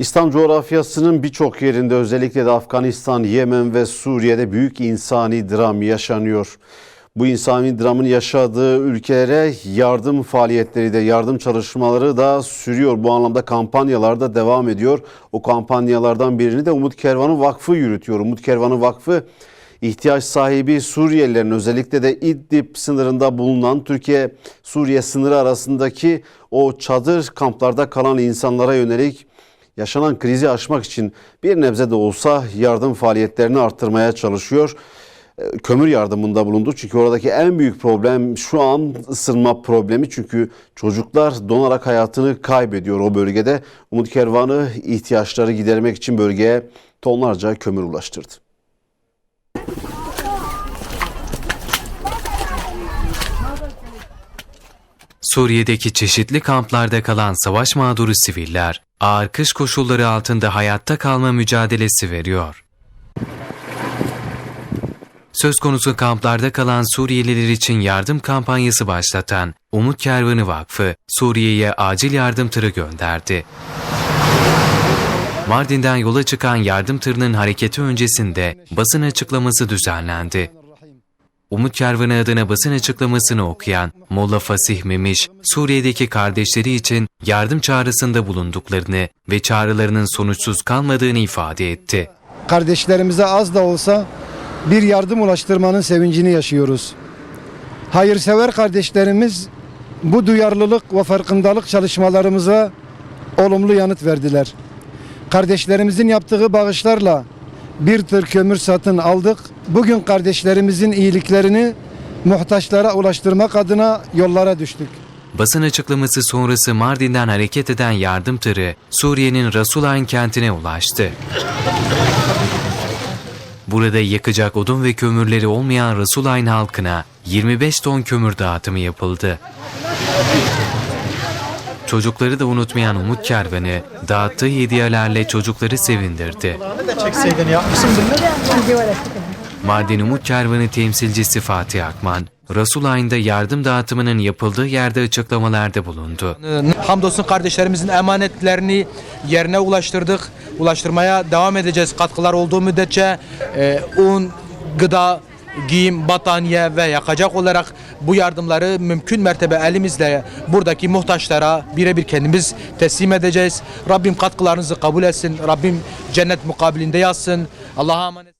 İslam coğrafyasının birçok yerinde özellikle de Afganistan, Yemen ve Suriye'de büyük insani dram yaşanıyor. Bu insani dramın yaşadığı ülkelere yardım faaliyetleri de yardım çalışmaları da sürüyor. Bu anlamda kampanyalar da devam ediyor. O kampanyalardan birini de Umut Kervanı Vakfı yürütüyor. Umut Kervanı Vakfı ihtiyaç sahibi Suriyelilerin özellikle de İdlib sınırında bulunan Türkiye-Suriye sınırı arasındaki o çadır kamplarda kalan insanlara yönelik yaşanan krizi aşmak için bir nebze de olsa yardım faaliyetlerini arttırmaya çalışıyor. Ee, Kömür yardımında bulundu çünkü oradaki en büyük problem şu an ısınma problemi çünkü çocuklar donarak hayatını kaybediyor o bölgede. Umut Kervanı ihtiyaçları gidermek için bölgeye tonlarca kömür ulaştırdı. Suriye'deki çeşitli kamplarda kalan savaş mağduru siviller, ağır kış koşulları altında hayatta kalma mücadelesi veriyor. Söz konusu kamplarda kalan Suriyeliler için yardım kampanyası başlatan Umut Kervanı Vakfı, Suriye'ye acil yardım tırı gönderdi. Mardin'den yola çıkan yardım tırının hareketi öncesinde basın açıklaması düzenlendi. Umut Kervanı adına basın açıklamasını okuyan Molla Fasih Memiş, Suriye'deki kardeşleri için yardım çağrısında bulunduklarını ve çağrılarının sonuçsuz kalmadığını ifade etti. kardeşlerimize az da olsa bir yardım ulaştırmanın sevincini yaşıyoruz. Hayırsever kardeşlerimiz bu duyarlılık ve farkındalık çalışmalarımıza olumlu yanıt verdiler. Kardeşlerimizin yaptığı bağışlarla bir tır kömür satın aldık. Bugün kardeşlerimizin iyiliklerini muhtaçlara ulaştırmak adına yollara düştük. Basın açıklaması sonrası Mardin'den hareket eden yardım tırı Suriye'nin Rasulayn kentine ulaştı. Burada yakacak odun ve kömürleri olmayan Rasulayn halkına 25 ton kömür dağıtımı yapıldı. Çocukları da unutmayan Umut Kervanı dağıttığı hediyelerle çocukları sevindirdi. çekseydin yapmışsın bunu. Mardin Umut Kervanı temsilcisi Fatih Akman, Rasulayn'da yardım dağıtımının yapıldığı yerde açıklamalarda bulundu. Hamdolsun kardeşlerimizin emanetlerini yerine ulaştırdık. Ulaştırmaya devam edeceğiz. Katkılar olduğu müddetçe e, un, gıda, giyim, battaniye ve yakacak olarak bu yardımları mümkün mertebe elimizle buradaki muhtaçlara birebir kendimiz teslim edeceğiz. Rabbim katkılarınızı kabul etsin. Rabbim cennet mukabilinde yazsın. Allah'a emanet.